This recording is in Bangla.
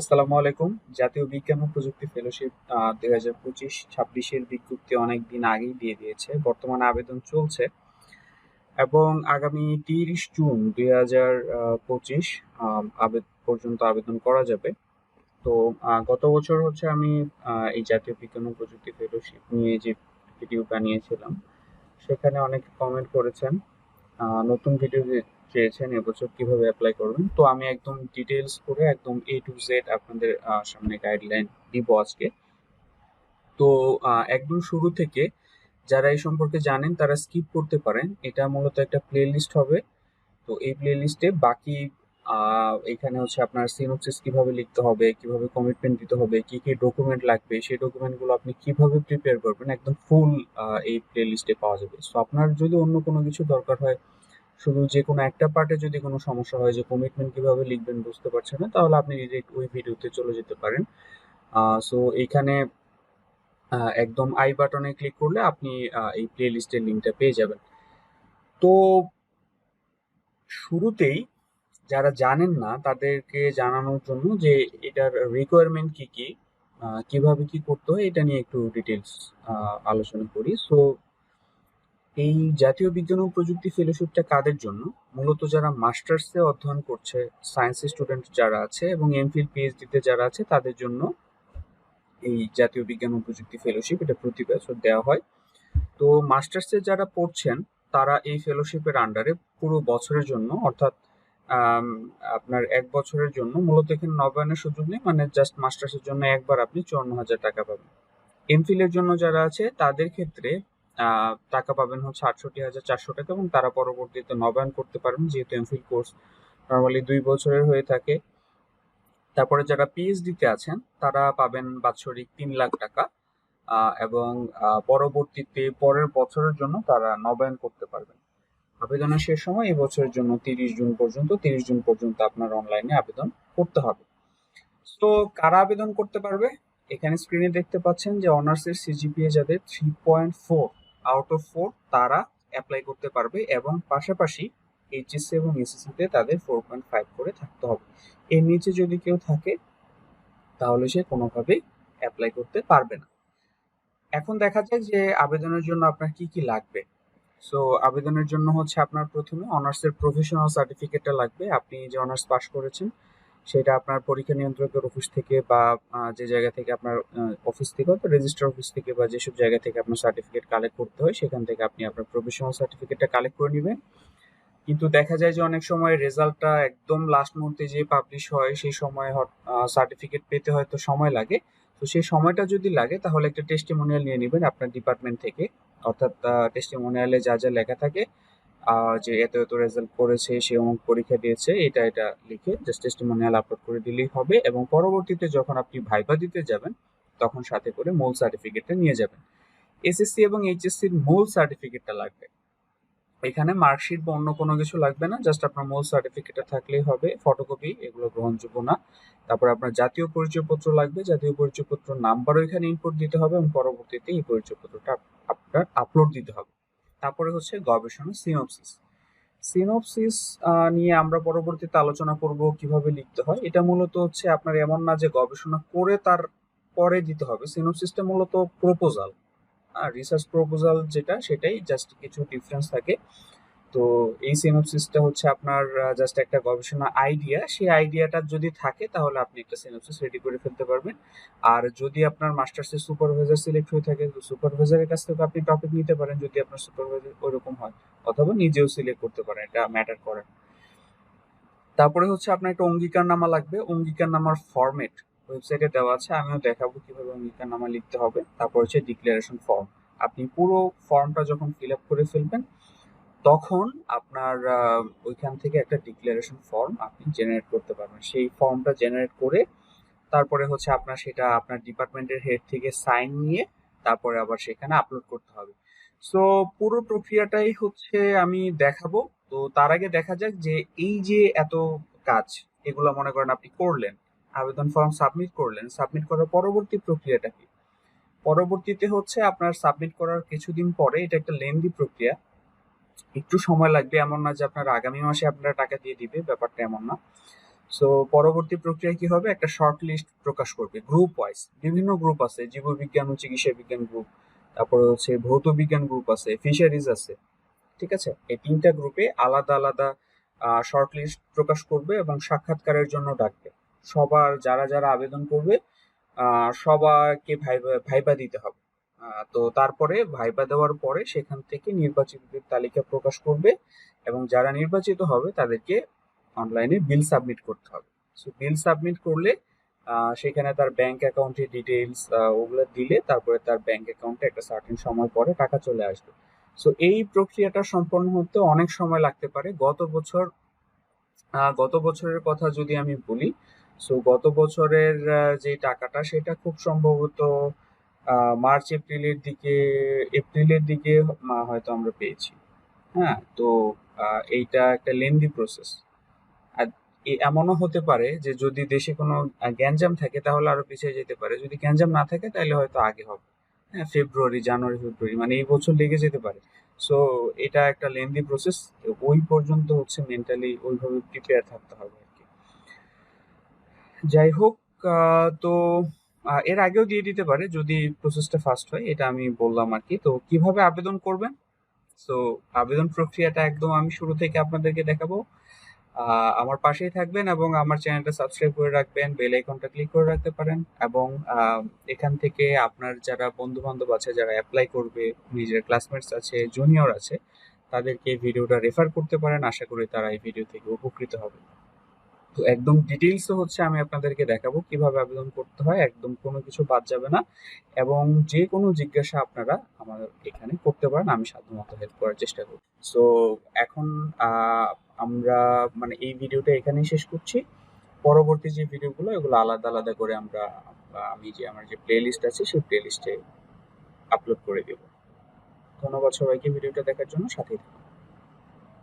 আসসালামু আলাইকুম। জাতীয় বিজ্ঞান ও প্রযুক্তি ফেলোশিপ দুই হাজার পঁচিশ ছাব্বিশের বিজ্ঞপ্তি অনেক দিন আগেই দিয়ে দিয়েছে। বর্তমানে আবেদন চলছে। এবং আগামী তিরিশ জুন দুই হাজার পঁচিশ পর্যন্ত আবেদন করা যাবে। তো গত বছর হচ্ছে আমি এই জাতীয় বিজ্ঞান ও প্রযুক্তি ফেলোশিপ নিয়ে যে ভিডিও বানিয়েছিলাম, সেখানে অনেক কমেন্ট করেছেন নতুন ভিডিও চেয়েছেন এবছর কীভাবে অ্যাপ্লাই করবেন? তো আমি একদম ডিটেলস করে একদম এ টু জেড আপনাদের সামনে গাইডলাইন দিব আজকে। তো একদম শুরু থেকে যারা এই সম্পর্কে জানেন তারা স্কিপ করতে পারেন। এটা মূলত একটা প্লে লিস্ট হবে। তো এই প্লে লিস্টে বাকি এখানে হচ্ছে আপনার সিনোপসিস কীভাবে লিখতে হবে, কীভাবে কমিটমেন্ট দিতে হবে, কি কি ডকুমেন্ট লাগবে, সেই ডকুমেন্টগুলো আপনি কীভাবে প্রিপেয়ার করবেন, একদম ফুল এই প্লে লিস্টে পাওয়া যাবে। সো আপনার যদি অন্য কোনো কিছু দরকার হয় শুধু যে কোনো একটা পার্টে যদি কোনো সমস্যা হয় যে কমিটমেন্ট কীভাবে লিখবেন বুঝতে পারছেন না, তাহলে আপনি ডিরেক্ট ওই ভিডিওতে চলে যেতে পারেন। সো এখানে একদম আই বাটনে ক্লিক করলে আপনি এই প্লে লিস্টের লিঙ্কটা পেয়ে যাবেন। তো শুরুতেই যারা জানেন না, তাদেরকে জানানোর জন্য যে এটার রিকোয়ারমেন্ট কি কি কীভাবে কি করতে হয়, এটা নিয়ে একটু ডিটেলস আলোচনা করি। সো এই জাতীয় বিজ্ঞান ও প্রযুক্তি ফেলোশিপটা কাদের জন্য? মূলত যারা মাস্টার্সে অধ্যয়ন করছে সায়েন্স স্টুডেন্ট যারা আছে এবং এমফিল পিএইচডিতে যারা আছে, তাদের জন্য এই জাতীয় বিজ্ঞান ও প্রযুক্তি ফেলোশিপ এটা প্রতি বছর দেওয়া হয়। তো মাস্টার্সে যারা পড়ছেন, তারা এই ফেলোশিপের আন্ডারে পুরো বছরের জন্য, অর্থাৎ আপনার এক বছরের জন্য, মূলত এখানে নবায়নের সুযোগ নেই মানে জাস্ট মাস্টার্সের জন্য একবার আপনি চুয়ান্ন হাজার টাকা পাবেন। এমফিলের জন্য যারা আছে, তাদের ক্ষেত্রে টাকা পাবেন হচ্ছে আটষট্টি হাজার চারশো টাকা এবং তারা পরবর্তীতে নবায়ন করতে পারবেন, যেহেতু এমফিল কোর্স নর্মালি দুই বছরের হয়ে থাকে। তারপরে যারা পিএইচডিতে আছেন, তারা পাবেন বাৎসরিক তিন লাখ টাকা এবং পরবর্তীতে পরের বছরের জন্য তারা নবায়ন করতে পারবেন। আবেদনের শেষ সময় এই বছরের জন্য তিরিশ জুন পর্যন্ত, তিরিশ জুন পর্যন্ত আপনার অনলাইনে আবেদন করতে হবে। তো কারা আবেদন করতে পারবে? এখানে স্ক্রিনে দেখতে পাচ্ছেন যে অনার্সের সিজিপিএ যাদের three point four out of four তারা অ্যাপ্লাই করতে পারবে এবং পাশাপাশি এইচএসসি এবং এসএসসি তে তাদের ফোর পয়েন্ট ফাইভ করে থাকতে হবে। এর নিচে যদি কেউ থাকে, তাহলে সে কোনোভাবেই অ্যাপ্লাই করতে পারবে না। এখন দেখা যাক যে আবেদনের জন্য আপনার কি কি লাগবে। সো আবেদনের জন্য হচ্ছে আপনার প্রথমে অনার্সের প্রফেশনাল সার্টিফিকেটটা লাগবে। আপনি যে অনার্স পাস করেছেন সেটা আপনার পরীক্ষা নিয়ন্ত্রকের অফিস থেকে বা যে জায়গা থেকে আপনার অফিস থেকে হয়তো রেজিস্টার অফিস থেকে বা যেসব জায়গা থেকে আপনার সার্টিফিকেট কালেক্ট করতে হয়, সেখান থেকে আপনি আপনার প্রফেশনাল সার্টিফিকেটটা কালেক্ট করে নেবেন। কিন্তু দেখা যায় যে অনেক সময় রেজাল্টটা একদম লাস্ট মুহূর্তে যে পাবলিশ হয়, সেই সময় সার্টিফিকেট পেতে হয়তো সময় লাগে। তো সেই সময়টা যদি লাগে, তাহলে একটা টেস্টিমোনিয়াল নিয়ে নেবেন আপনার ডিপার্টমেন্ট থেকে। অর্থাৎ টেস্টিমোনিয়ালে যা যা লেখা থাকে যে এত এত রেজাল্ট করেছে, সে অমুক পরীক্ষা দিয়েছে, এটা এটা লিখে জাস্ট টেস্টিমোনিয়াল আপলোড করে দিলেই হবে এবং পরবর্তীতে যখন আপনি ভাইবা দিতে যাবেন, তখন সাথে করে মূল সার্টিফিকেটটা নিয়ে যাবেন। এসএসসি এবং এইচএসসির মূল সার্টিফিকেটটা লাগবে। এখানে মার্কশিট বা অন্য কোনো কিছু লাগবে না জাস্ট আপনার মূল সার্টিফিকেটটা থাকলেই হবে ফটোকপি এগুলো গ্রহণযোগ্য না। তারপর আপনার জাতীয় পরিচয়পত্র লাগবে, জাতীয় পরিচয়পত্র নাম্বারও এখানে ইনপুট দিতে হবে এবং পরবর্তীতে এই পরিচয়পত্রটা আপ- আপনার আপলোড দিতে হবে। তারপরে হচ্ছে গবেষণা সিনোপসিস। সিনোপসিস নিয়ে আমরা পরবর্তীতে আলোচনা করব কীভাবে লিখতে হয়। এটা মূলত হচ্ছে আপনার এমন না যে গবেষণা করে তার পরে দিতে হবে। সিনোপসিসটা মূলত প্রপোজাল আর রিসার্চ প্রপোজাল যেটা, সেটাই জাস্ট কিছু ডিফারেন্স থাকে। তো এই সিনোপসিসটা হচ্ছে আপনার জাস্ট একটা গবেষণা আইডিয়া সেই আইডিয়াটা যদি থাকে, তাহলে আপনি একটা সিনোপসিস রেডি করে ফেলতে পারবেন। আর যদি আপনার মাস্টার্সের সুপারভাইজার সিলেক্ট হয়ে থাকে, তো সুপারভাইজারের কাছ থেকে আপনি টপিক নিতে পারেন, যদি আপনার সুপারভাইজার ওইরকম হয়। অথবা নিজেও সিলেক্ট করতে পারেন, এটা ম্যাটার করে তারপরে হচ্ছে আপনার একটা অঙ্গীকারনামা লাগবে। অঙ্গীকারনামার ফরম্যাট ওয়েবসাইটে দেওয়া আছে। আমিও দেখাবো কীভাবে অঙ্গীকারনামা লিখতে হবে। তারপর হচ্ছে ডিক্লারেশন ফর্ম আপনি পুরো ফর্মটা যখন ফিল আপ করে ফেলবেন তখন আপনার ওইখান থেকে একটা ডিক্লারেশন ফর্ম আপনি জেনারেট করতে পারবেন। সেই ফর্মটা জেনারেট করে তারপরে হচ্ছে আপনার সেটা আপনার ডিপার্টমেন্টের হেড থেকে সাইন নিয়ে তারপরে আবার সেখানে আপলোড করতে হবে। সো পুরো প্রক্রিয়াটাই হচ্ছে আমি দেখাবো। তো তার আগে দেখা যাক যে এই যে এত কাজ, এগুলো মনে করেন আপনি করলেন, আবেদন ফর্ম সাবমিট করলেন সাবমিট করার পরবর্তী প্রক্রিয়াটা কি? পরবর্তীতে হচ্ছে আপনার সাবমিট করার কিছুদিন পরে এটা একটা লেন্দি প্রক্রিয়া। একটু সময় লাগবে, এমন না যে আপনার আগামী মাসে আপনারা টাকা দিয়ে দিবে, ব্যাপারটা এমন না। সো পরবর্তী প্রক্রিয়া কি হবে? একটা শর্ট লিস্ট প্রকাশ করবে গ্রুপ ওয়াইজ বিভিন্ন গ্রুপ আছে, জীববিজ্ঞান ও চিকিৎসা বিজ্ঞান গ্রুপ তারপরে হচ্ছে ভৌত বিজ্ঞান গ্রুপ আছে ফিশারিজ আছে, ঠিক আছে? এই তিনটা গ্রুপে আলাদা আলাদা শর্ট লিস্ট প্রকাশ করবে এবং সাক্ষাৎকারের জন্য ডাকবে। সবার, যারা যারা আবেদন করবে সবাইকে ভাইবা দিতে হবে। তো তারপরে ভাইবা দেওয়ার পরে সেখান থেকে নির্বাচিতদের তালিকা প্রকাশ করবে এবং যারা নির্বাচিত হবে তাদেরকে অনলাইনে বিল সাবমিট করতে হবে। সো বিল সাবমিট করলে সেখানে তার ব্যাংক অ্যাকাউন্টের ডিটেলস ওগুলো দিলে তারপরে তার ব্যাংক অ্যাকাউন্টে একটা সার্টেন সময় পরে টাকা চলে আসবে। সো এই প্রক্রিয়াটা সম্পন্ন হতে অনেক সময় লাগতে পারে। গত বছর গত বছরের কথা যদি আমি বলি সো গত বছরের যে টাকাটা, সেটা খুব সম্ভবত মার্চ, এপ্রিলের দিকে এপ্রিলের দিকে হয়তো আমরা পেয়েছি। হ্যাঁ তো এইটা একটা লেন্দি প্রসেস আর এমনও হতে পারে যে যদি দেশে কোনো গ্যাঞ্জাম থাকে তাহলে আরও পিছিয়ে যেতে পারে। যদি গ্যাঞ্জাম না থাকে তাহলে হয়তো আগে হবে। হ্যাঁ ফেব্রুয়ারি, জানুয়ারি, ফেব্রুয়ারি মানে এই বছর লেগে যেতে পারে। সো এটা একটা লেন্দি প্রসেস ওই পর্যন্ত হচ্ছে মেন্টালি ওইভাবে প্রিপেয়ার থাকতে হবে আর কি। যাই হোক তো এর আগেও দিয়ে দিতে পারে যদি প্রসেসটা ফাস্ট হয়, এটা আমি বললাম আর কি। তো কীভাবে আবেদন করবেন? সো আবেদন প্রক্রিয়াটা একদম আমি শুরু থেকে আপনাদেরকে দেখাবো। আমার পাশেই থাকবেন এবং আমার চ্যানেলটা সাবস্ক্রাইব করে রাখবেন বেল আইকনটা ক্লিক করে রাখতে পারেন এবং এখান থেকে আপনার যারা বন্ধু বান্ধব আছে, যারা অ্যাপ্লাই করবে, নিজের ক্লাসমেটস আছে জুনিয়র আছে, তাদেরকে ভিডিওটা রেফার করতে পারেন। আশা করি তারা এই ভিডিও থেকে উপকৃত হবে। তো একদম ডিটেইলস হচ্ছে আমি আপনাদেরকে দেখাবো কীভাবে আবেদন করতে হয়, একদম কোনো কিছু বাদ যাবে না এবং যে কোনো জিজ্ঞাসা আপনারা আমার এখানে করতে পারেন, আমি সাধ্যমতো হেল্প করার চেষ্টা করব। সো এখন আমরা মানে এই ভিডিওটা এখানেই শেষ করছি। পরবর্তী যে ভিডিওগুলো এগুলো আলাদা আলাদা করে আমরা আমি যে, আমার যে প্লে লিস্ট আছে, সেই প্লে লিস্টে আপলোড করে দেব। ধন্যবাদ সবাইকে ভিডিওটা দেখার জন্য, সাথেই থাকুন।